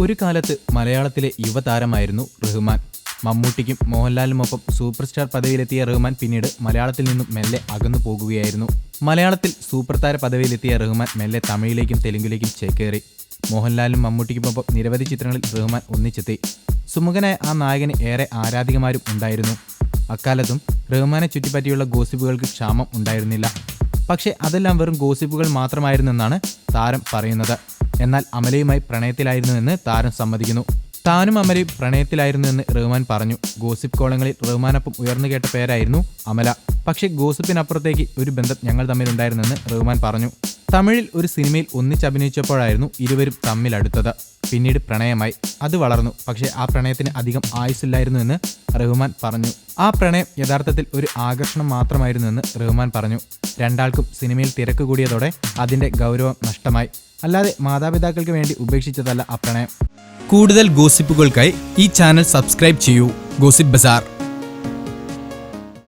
ഒരു കാലത്ത് മലയാളത്തിലെ യുവതാരമായിരുന്നു റഹ്മാൻ. മമ്മൂട്ടിക്കും മോഹൻലാലിനുമൊപ്പം സൂപ്പർ സ്റ്റാർ പദവിയിലെത്തിയ റഹ്മാൻ പിന്നീട് മലയാളത്തിൽ നിന്നും മെല്ലെ അകന്നു പോകുകയായിരുന്നു. മലയാളത്തിൽ സൂപ്പർ താര പദവിയിലെത്തിയ റഹ്മാൻ മെല്ലെ തമിഴിലേക്കും തെലുങ്കിലേക്കും ചേക്കേറി. മോഹൻലാലും മമ്മൂട്ടിക്കുമൊപ്പം നിരവധി ചിത്രങ്ങളിൽ റഹ്മാൻ ഒന്നിച്ചെത്തി. സുമുഖനായ ആ നായകന് ഏറെ ആരാധികമാരും ഉണ്ടായിരുന്നു. അക്കാലത്തും റഹ്മാനെ ചുറ്റിപ്പറ്റിയുള്ള ഗോസിപ്പുകൾക്ക് ക്ഷാമം ഉണ്ടായിരുന്നില്ല. പക്ഷേ അതെല്ലാം വെറും ഗോസിപ്പുകൾ മാത്രമായിരുന്നെന്നാണ് താരം പറയുന്നത്. എന്നാൽ അമലയുമായി പ്രണയത്തിലായിരുന്നുവെന്ന് താരം സമ്മതിക്കുന്നു. താനും അമലയും പ്രണയത്തിലായിരുന്നുവെന്ന് റഹ്മാൻ പറഞ്ഞു. ഗോസിപ്പ് കോളങ്ങളിൽ റഹ്മാനൊപ്പം ഉയർന്നു കേട്ട പേരായിരുന്നു അമല. പക്ഷേ ഗോസിപ്പിനപ്പുറത്തേക്ക് ഒരു ബന്ധം ഞങ്ങൾ തമ്മിലുണ്ടായിരുന്നെന്ന് റഹ്മാൻ പറഞ്ഞു. തമിഴിൽ ഒരു സിനിമയിൽ ഒന്നിച്ചഭിനയിച്ചപ്പോഴായിരുന്നു ഇരുവരും തമ്മിലടുത്തത് പിന്നീട് പ്രണയമായി. അത് വളർന്നു. പക്ഷേ ആ പ്രണയത്തിന് അധികം ആയുസില്ലായിരുന്നു എന്ന് റഹ്മാൻ പറഞ്ഞു. ആ പ്രണയം യഥാർത്ഥത്തിൽ ഒരു ആകർഷണം മാത്രമായിരുന്നു എന്ന് റഹ്മാൻ പറഞ്ഞു. രണ്ടാൾക്കും സിനിമയിൽ തിരക്ക് കൂടിയതോടെ അതിന്റെ ഗൗരവം നഷ്ടമായി. അല്ലാതെ മാതാപിതാക്കൾക്ക് വേണ്ടി ഉപേക്ഷിച്ചതല്ല ആ പ്രണയം. കൂടുതൽ ഗോസിപ്പുകൾക്കായി ഈ ചാനൽ സബ്സ്ക്രൈബ് ചെയ്യൂ. Gossip bazaar.